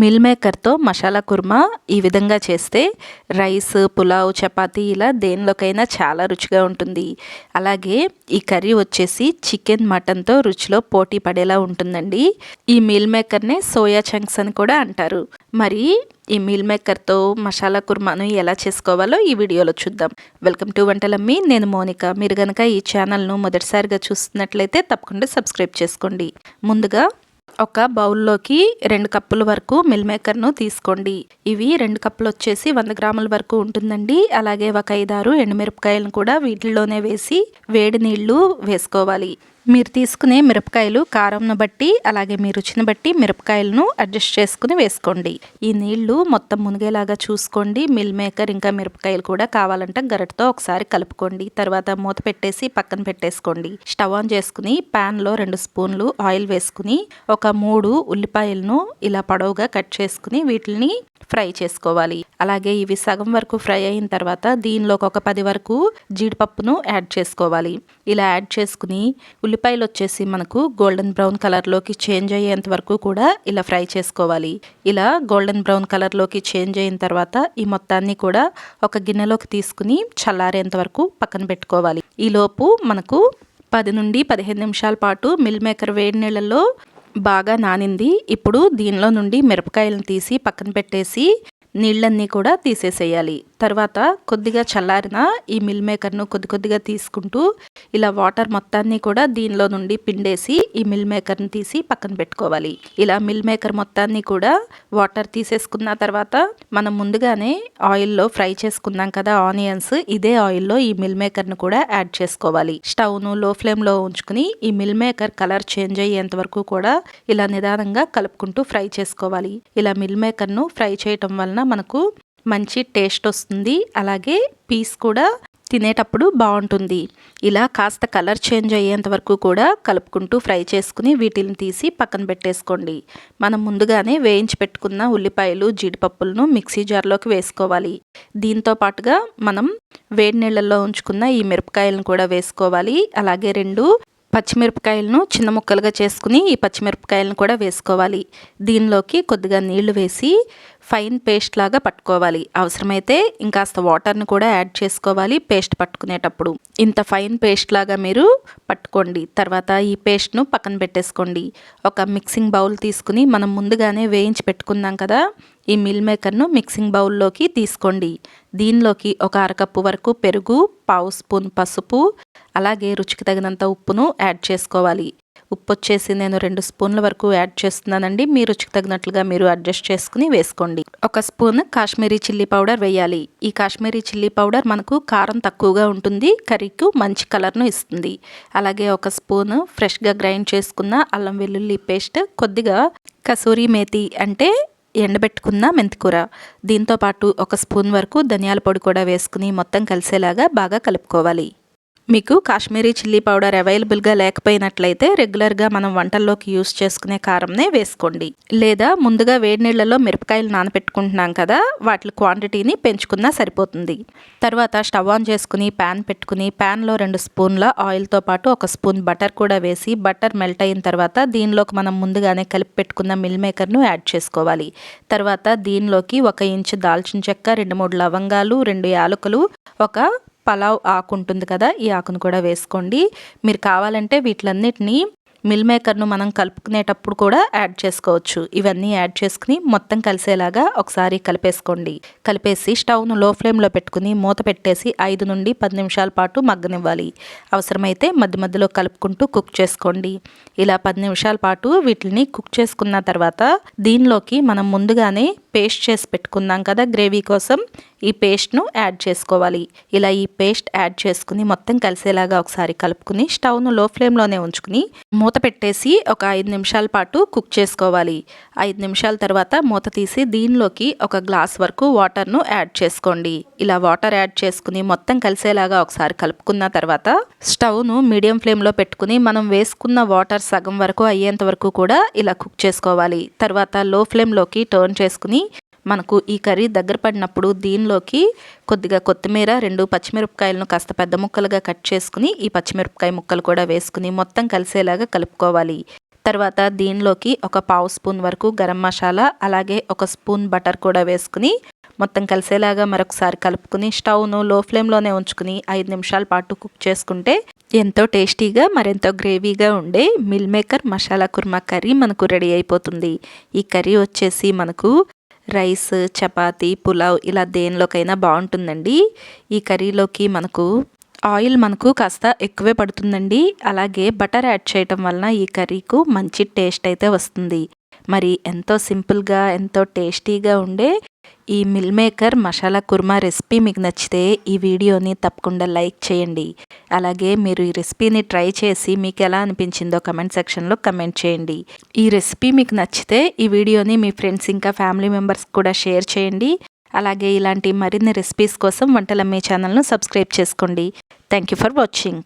Mill మేకర్తో masala kurma ఈ విధంగా చేస్తే రైస్ పులావ్ చపాతీ ఇలా దేనిలోకైనా చాలా రుచిగా ఉంటుంది. అలాగే ఈ కర్రీ వచ్చేసి చికెన్ మటన్తో రుచిలో పోటీ పడేలా ఉంటుందండి. ఈ మీల్ మేకర్నే సోయా చంక్స్ అని కూడా అంటారు. మరి ఈ మీల్ మేకర్తో మసాలా కుర్మాను ఎలా చేసుకోవాలో ఈ వీడియోలో చూద్దాం. Welcome to Vantalammi. నేను మోనిక. మీరు కనుక ఈ ఛానల్ను మొదటిసారిగా చూస్తున్నట్లయితే తప్పకుండా సబ్స్క్రైబ్ చేసుకోండి. ముందుగా ఒక బౌల్లోకి రెండు కప్పుల వరకు మిల్ మేకర్ను తీసుకోండి. ఇవి రెండు కప్పులు వచ్చేసి వంద గ్రాముల వరకు ఉంటుందండి. అలాగే ఒక ఐదారు ఎండుమిరపకాయలను కూడా వీటిల్లోనే వేసి వేడి నీళ్ళు వేసుకోవాలి. మీరు తీసుకునే మిరపకాయలు కారంను బట్టి అలాగే మీ రుచిని బట్టి మిరపకాయలను అడ్జస్ట్ చేసుకుని వేసుకోండి. ఈ నీళ్ళు మొత్తం మునిగేలాగా చూసుకోండి. మిల్ మేకర్ ఇంకా మిరపకాయలు కూడా కావాలంటే గరటితో ఒకసారి కలుపుకోండి. తర్వాత మూత పెట్టేసి పక్కన పెట్టేసుకోండి. స్టవ్ ఆన్ చేసుకుని ప్యాన్లో రెండు స్పూన్లు ఆయిల్ వేసుకుని ఒక మూడు ఉల్లిపాయలను ఇలా పొడవుగా కట్ చేసుకుని వీటిని ఫ్రై చేసుకోవాలి. అలాగే ఇవి సగం వరకు ఫ్రై అయిన తర్వాత దీనిలోకి ఒక పది వరకు జీడిపప్పును యాడ్ చేసుకోవాలి. ఇలా యాడ్ చేసుకుని ఉల్లిపాయలు వచ్చేసి మనకు గోల్డెన్ బ్రౌన్ కలర్లోకి చేంజ్ అయ్యేంత వరకు కూడా ఇలా ఫ్రై చేసుకోవాలి. ఇలా గోల్డెన్ బ్రౌన్ కలర్లోకి చేంజ్ అయిన తర్వాత ఈ మొత్తాన్ని కూడా ఒక గిన్నెలోకి తీసుకుని చల్లారేంత వరకు పక్కన పెట్టుకోవాలి. ఈలోపు మనకు పది నుండి పదిహేను నిమిషాల పాటు మిల్ మేకర్ వేడి నీళ్ళలో బాగా నానింది. ఇప్పుడు దీనిలో నుండి మిరపకాయలను తీసి పక్కన పెట్టేసి నీళ్ళన్నీ కూడా తీసేసేయాలి. తర్వాత కొద్దిగా చల్లారిన ఈ మిల్ మేకర్ను కొద్ది కొద్దిగా తీసుకుంటూ ఇలా వాటర్ మొత్తాన్ని కూడా దీనిలో నుండి పిండేసి ఈ మిల్ మేకర్ని తీసి పక్కన పెట్టుకోవాలి. ఇలా మిల్ మేకర్ మొత్తాన్ని కూడా వాటర్ తీసేసుకున్న తర్వాత మనం ముందుగానే ఆయిల్లో ఫ్రై చేసుకున్నాం కదా ఆనియన్స్ ఇదే ఆయిల్లో ఈ మిల్ మేకర్ను కూడా యాడ్ చేసుకోవాలి. స్టవ్ను లో ఫ్లేమ్లో ఉంచుకుని ఈ మిల్ మేకర్ కలర్ చేంజ్ అయ్యేంత వరకు కూడా ఇలా నిదానంగా కలుపుకుంటూ ఫ్రై చేసుకోవాలి. ఇలా మిల్ మేకర్ను ఫ్రై చేయటం వలన మనకు మంచి టేస్ట్ వస్తుంది. అలాగే పీస్ కూడా తినేటప్పుడు బాగుంటుంది. ఇలా కాస్త కలర్ చేంజ్ అయ్యేంత వరకు కూడా కలుపుకుంటూ ఫ్రై చేసుకుని వీటిని తీసి పక్కన పెట్టేసుకోండి. మనం ముందుగానే వేయించి పెట్టుకున్న ఉల్లిపాయలు జీడిపప్పులను మిక్సీ జార్లోకి వేసుకోవాలి. దీంతో పాటుగా మనం వేడి నీళ్ళల్లో ఉంచుకున్న ఈ మిరపకాయలను కూడా వేసుకోవాలి. అలాగే రెండు పచ్చిమిరపకాయలను చిన్న ముక్కలుగా చేసుకుని ఈ పచ్చిమిరపకాయలను కూడా వేసుకోవాలి. దీనిలోకి కొద్దిగా నీళ్ళు వేసి ఫైన్ పేస్ట్ లాగా పట్టుకోవాలి. అవసరమైతే ఇంకాస్త వాటర్ని కూడా యాడ్ చేసుకోవాలి పేస్ట్ పట్టుకునేటప్పుడు. ఇంత ఫైన్ పేస్ట్ లాగా మీరు పట్టుకోండి. తర్వాత ఈ పేస్ట్ను పక్కన పెట్టేసుకోండి. ఒక మిక్సింగ్ బౌల్ తీసుకుని మనం ముందుగానే వేయించి పెట్టుకుందాం కదా ఈ మిల్ మేకర్ను మిక్సింగ్ బౌల్లోకి తీసుకోండి. దీనిలోకి ఒక అరకప్పు వరకు పెరుగు పావు స్పూన్ పసుపు అలాగే రుచికి తగినంత ఉప్పును యాడ్ చేసుకోవాలి. ఉప్పు వచ్చేసి నేను రెండు స్పూన్ల వరకు యాడ్ చేస్తున్నానండి. మీ రుచికి తగినట్లుగా మీరు అడ్జస్ట్ చేసుకుని వేసుకోండి. ఒక స్పూన్ కాశ్మీరీ చిల్లీ పౌడర్ వేయాలి. ఈ కాశ్మీరీ చిల్లీ పౌడర్ మనకు కారం తక్కువగా ఉంటుంది. కర్రీకు మంచి కలర్ను ఇస్తుంది. అలాగే ఒక స్పూన్ ఫ్రెష్గా గ్రైండ్ చేసుకున్న అల్లం వెల్లుల్లి పేస్ట్ కొద్దిగా కసూరి మేతి అంటే ఎండబెట్టుకున్న మెంతికూర. దీంతోపాటు ఒక స్పూన్ వరకు ధనియాల పొడి కూడా వేసుకుని మొత్తం కలిసేలాగా బాగా కలుపుకోవాలి. మీకు కాశ్మీరీ చిల్లీ పౌడర్ అవైలబుల్గా లేకపోయినట్లయితే రెగ్యులర్గా మనం వంటల్లోకి యూస్ చేసుకునే కారంనే వేసుకోండి. లేదా ముందుగా వేడి నీళ్ళలో మిరపకాయలు నానబెట్టుకుంటున్నాం కదా వాటి క్వాంటిటీని పెంచుకున్నా సరిపోతుంది. తర్వాత స్టవ్ ఆన్ చేసుకుని ప్యాన్ పెట్టుకుని ప్యాన్లో రెండు స్పూన్ల ఆయిల్తో పాటు ఒక స్పూన్ బటర్ కూడా వేసి బటర్ మెల్ట్ అయిన తర్వాత దీనిలోకి మనం ముందుగానే కలిపి పెట్టుకున్న మిల్ మేకర్ను యాడ్ చేసుకోవాలి. తర్వాత దీనిలోకి ఒక ఇంచు దాల్చిన చెక్క రెండు మూడు లవంగాలు రెండు యాలకులు ఒక పలావ్ ఆకు ఉంటుంది కదా ఈ ఆకును కూడా వేసుకోండి. మీరు కావాలంటే వీటిలన్నిటినీ మిల్ మేకర్ను మనం కలుపుకునేటప్పుడు కూడా యాడ్ చేసుకోవచ్చు. ఇవన్నీ యాడ్ చేసుకుని మొత్తం కలిసేలాగా ఒకసారి కలిపేసుకోండి. కలిపేసి స్టవ్ను లో ఫ్లేమ్లో పెట్టుకుని మూత పెట్టేసి ఐదు నుండి పది నిమిషాల పాటు మగ్గనివ్వాలి. అవసరమైతే మధ్య మధ్యలో కలుపుకుంటూ కుక్ చేసుకోండి. ఇలా పది నిమిషాల పాటు వీటిని కుక్ చేసుకున్న తర్వాత దీనిలోకి మనం ముందుగానే పేస్ట్ చేసి పెట్టుకుందాం కదా గ్రేవీ కోసం. ఈ పేస్ట్ను యాడ్ చేసుకోవాలి. ఇలా ఈ పేస్ట్ యాడ్ చేసుకుని మొత్తం కలిసేలాగా ఒకసారి కలుపుకుని స్టవ్ను లో ఫ్లేమ్లోనే ఉంచుకుని మూత మూత పెట్టేసి ఒక ఐదు నిమిషాల పాటు కుక్ చేసుకోవాలి. ఐదు నిమిషాల తర్వాత మూత తీసి దీనిలోకి ఒక గ్లాస్ వరకు వాటర్ను యాడ్ చేసుకోండి. ఇలా వాటర్ యాడ్ చేసుకుని మొత్తం కలిసేలాగా ఒకసారి కలుపుకున్న తర్వాత స్టవ్ను మీడియం ఫ్లేమ్లో పెట్టుకుని మనం వేసుకున్న వాటర్ సగం వరకు అయ్యేంత వరకు కూడా ఇలా కుక్ చేసుకోవాలి. తర్వాత లో ఫ్లేమ్లోకి టర్న్ చేసుకుని మనకు ఈ కర్రీ దగ్గర పడినప్పుడు దీనిలోకి కొద్దిగా కొత్తిమీర రెండు పచ్చిమిరపకాయలను కాస్త పెద్ద ముక్కలుగా కట్ చేసుకుని ఈ పచ్చిమిరపకాయ ముక్కలు కూడా వేసుకుని మొత్తం కలిసేలాగా కలుపుకోవాలి. తర్వాత దీనిలోకి ఒక పావు స్పూన్ వరకు గరం మసాలా అలాగే ఒక స్పూన్ బటర్ కూడా వేసుకుని మొత్తం కలిసేలాగా మరొకసారి కలుపుకుని స్టవ్ను లో ఫ్లేమ్లోనే ఉంచుకుని ఐదు నిమిషాల పాటు కుక్ చేసుకుంటే ఎంతో టేస్టీగా మరెంతో గ్రేవీగా ఉండే meal maker masala kurma curry మనకు రెడీ అయిపోతుంది. ఈ కర్రీ వచ్చేసి మనకు రైస్ చపాతీ పులావ్ ఇలా దేనిలోకైనా బాగుంటుందండి. ఈ కర్రీలోకి మనకు ఆయిల్ మనకు కాస్త ఎక్కువే పడుతుందండి. అలాగే బటర్ యాడ్ చేయటం వలన ఈ కర్రీకు మంచి టేస్ట్ అయితే వస్తుంది. మరి ఎంతో సింపుల్గా ఎంతో టేస్టీగా ఉండే ఈ meal maker masala kurma recipe మీకు నచ్చితే ఈ వీడియోని తప్పకుండా లైక్ చేయండి. అలాగే మీరు ఈ రెసిపీని ట్రై చేసి మీకు ఎలా అనిపించిందో కమెంట్ సెక్షన్లో కమెంట్ చేయండి. ఈ రెసిపీ మీకు నచ్చితే ఈ వీడియోని మీ ఫ్రెండ్స్ ఇంకా ఫ్యామిలీ మెంబర్స్ కూడా షేర్ చేయండి. అలాగే ఇలాంటి మరిన్ని రెసిపీస్ కోసం వంటలమ్మే ఛానల్ను సబ్స్క్రైబ్ చేసుకోండి. Thank you for watching.